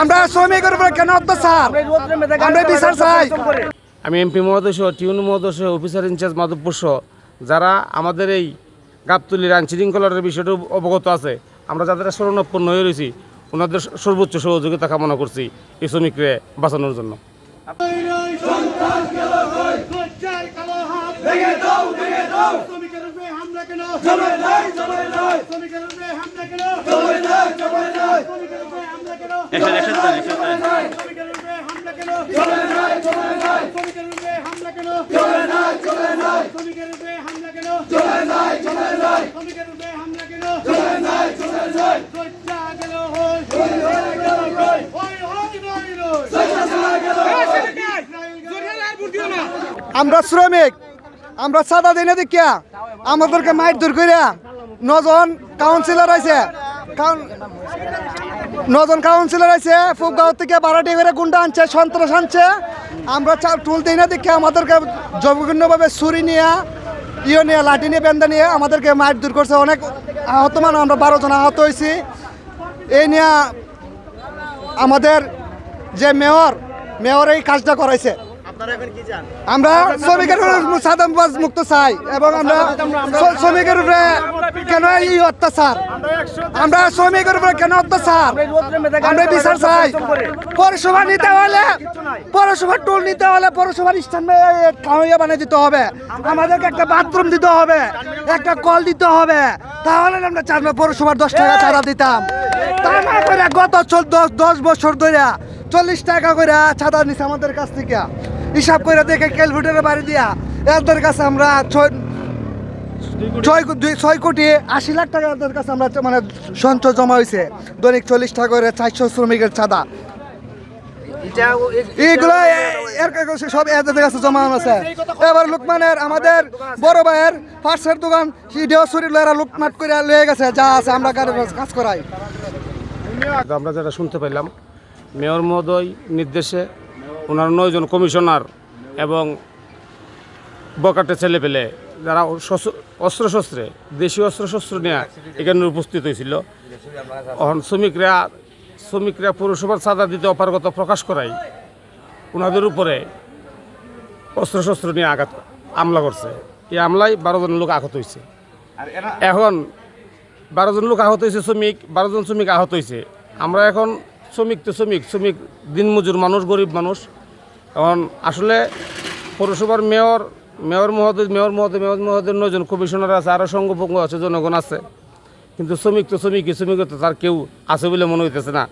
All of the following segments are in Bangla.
আমরা শ্রমিকের উপরে কেন অত্যাচার? আমরা বিচার চাই। আমি এমপি মহোদয় সহ টিউন মহোদয় সহ অফিসার ইনচার্জ মাধবপুর সহ যারা আমাদের এই গাবতলির আইন শৃঙ্খলার বিষয়টা অবগত আছে আমরা যাদের শরণাপন্ন হয়ে রয়েছি ওনাদের সর্বোচ্চ সহযোগিতা কামনা করছি এই শ্রমিকরে বাঁচানোর জন্য। শ্রমিকের আমরা শ্রমিক আমরা সাদা দিনে দেখিয়া আমাদেরকে মাইট দূর করিয়া নজন কাউন্সিলর আছে কাউন- নজন কাউন্সিলর আছে ফুকগাঁও থেকে বারাটি করে গুন্ডা আনছে, সন্ত্রাস আনছে। আমরা চা- টুল দিই না দেখে আমাদেরকে জঘন্যভাবে ছুরি নিয়ে ইয়ে নিয়ে, লাঠি নিয়ে, বেন্দা নিয়ে আমাদেরকে মাইট দূর করছে। অনেক আহত মানুষ, আমরা বারো জন আহত হয়েছি। এই নিয়ে আমাদের যে মেয়র মেয়র এই কাজটা করাইছে। আমরা শ্রমিকের উপরে সাদাবাজ মুক্ত চাই এবং আমরা শ্রমিকের উপরে কেন এই অত্যাচার? আমরা শ্রমিকের উপরে কেন অত্যাচার? আমরা বিচার চাই। পৌরসভা নিতে হলে পৌরসভার টোল নিতে হলে পৌরসভার স্থান কাউয়া বানিয়ে দিতে হবে। আমাদেরকে একটা বাথরুম দিতে হবে, একটা কল দিতে হবে। তাহলে আমরা চার পৌরসভার দশ টাকা চাঁদা দিতাম। তা না করে গত চোদ্দ দশ বছর ধরে চল্লিশ টাকা করে ছাদা নিছে আমাদের কাছ থেকে। হিসাব করে দেখে ক্যালকুলেটারে বাড়ি দিয়া। এদের কাছে আমরা ছয় ছয় ছয় কোটি আশি লাখ টাকা এদের কাছে আমরা মানে সঞ্চয় জমা হয়েছে দৈনিক চল্লিশ টাকা করে চারশো শ্রমিকের চাঁদা। সব এদের কাছে জমা আছে এবার লুকমানের আমাদের বড় ভাইয়ের পার্সের দোকান লুকমাট করে লয়ে গেছে, যা আছে আমরা কাজ করাই। আমরা যেটা শুনতে পেলাম মেয়র মহোদয় নির্দেশে ওনার নয়জন কমিশনার এবং বকাটে ছেলে পেলে যারা অস্ত্র শস্ত্রে দেশীয় অস্ত্র শস্ত্র নিয়ে এখানে উপস্থিত হয়েছিল। এখন শ্রমিকরা শ্রমিকরা পৌরসভার চাঁদা দিতে অপারগতা প্রকাশ করাই ওনাদের উপরে অস্ত্র শস্ত্র নিয়ে আঘাত হামলা করছে। এই হামলায় বারো জন লোক আহত হয়েছে। এখন বারো জন লোক আহত হয়েছে শ্রমিক বারো জন শ্রমিক আহত হয়েছে। আমরা এখন শ্রমিক তো শ্রমিক শ্রমিক দিনমজুর মানুষ, গরিব মানুষ। এখন আসলে পৌরসভার মেয়র মেয়র মহোদয় মেয়র মহোদয় মেয়র মহোদয় নজন কমিশনার আছে আরও সঙ্গভঙ্গ আছে, জনগণ আছে। কিন্তু শ্রমিক তো শ্রমিকই শ্রমিক তো তার কেউ আছে বলে মনে হইতেছে না।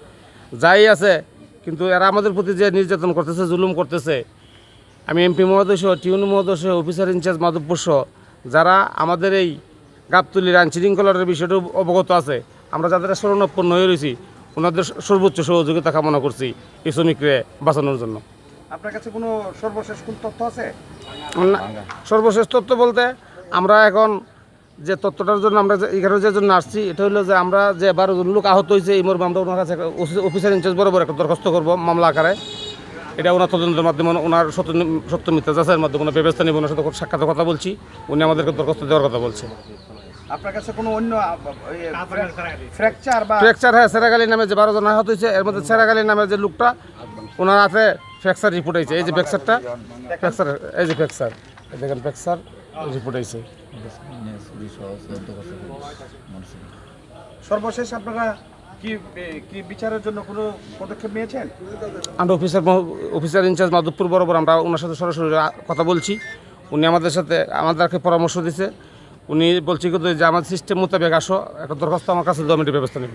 যাই আছে, কিন্তু এরা আমাদের প্রতি যে নির্যাতন করতেছে, জুলুম করতেছে, আমি এমপি মহোদয় সহ, টিউন মহোদয় সহ, অফিসার ইনচার্জ মাধবপুর সহ, যারা আমাদের এই গাবতলির আইন শৃঙ্খলার বিষয়টা অবগত আছে, আমরা যাদের শরণাপন্ন হয়ে রয়েছি ওনাদের সর্বোচ্চ সহযোগিতা কামনা করছি এই শ্রমিকরে বাঁচানোর জন্য। আপনার কাছে কোনো সর্বশেষ কোন তথ্য আছে? সর্বশেষ তথ্য বলতে আমরা এখন যে তথ্যটার জন্য আমরা যে- এখানে যে জন্য আসছি এটা হলো যে আমরা যে বারো জন লোক আহত হয়েছে এই মর্মে আমরা ওনার কাছে অফিস- অফিসার ইনচার্জ বরাবর একটা দরখাস্ত করব মামলা আকারে। এটা ওনার তদন্তের মাধ্যমে ওনার সত্য সত্য মিথ্যা যাচাইয়ের মাধ্যমে ওনার ব্যবস্থা নেব ওনার সাথে সাক্ষাৎ কথা বলছি। উনি আমাদেরকে দরখাস্ত দেওয়ার কথা বলছে। আপনার কাছে কোনো অন্য ফ্র্যাকচার বা ফ্র্যাকচার হ্যাঁ সেরাগালি নামে যে বারো জন আহত হয়েছে এর মধ্যে সেরাগালি নামে যে লোকটা ওনার হাতে ফ্র্যাকচার রিপোর্ট হয়েছে। এই যে ফ্র্যাকচারটা ফ্র্যাকচার এই যে ফ্র্যাকচার এই দেখেন ফ্র্যাকচার রিপোর্ট হয়েছে। সর্বশেষ আপনারা কি কি বিচারের জন্য কোনো পদক্ষেপ নিয়েছেন? আমরা অফিসার অফিসার ইনচার্জ মাধবপুর বরাবর আমরা ওনার সাথে সরাসরি কথা বলছি। উনি আমাদের সাথে আমাদেরকে পরামর্শ দিছে উনি বলছি যে আমার সিস্টেম মোতাবেক আসো একটা দরখাস্ত আমার কাছে আমি ব্যবস্থা নেব।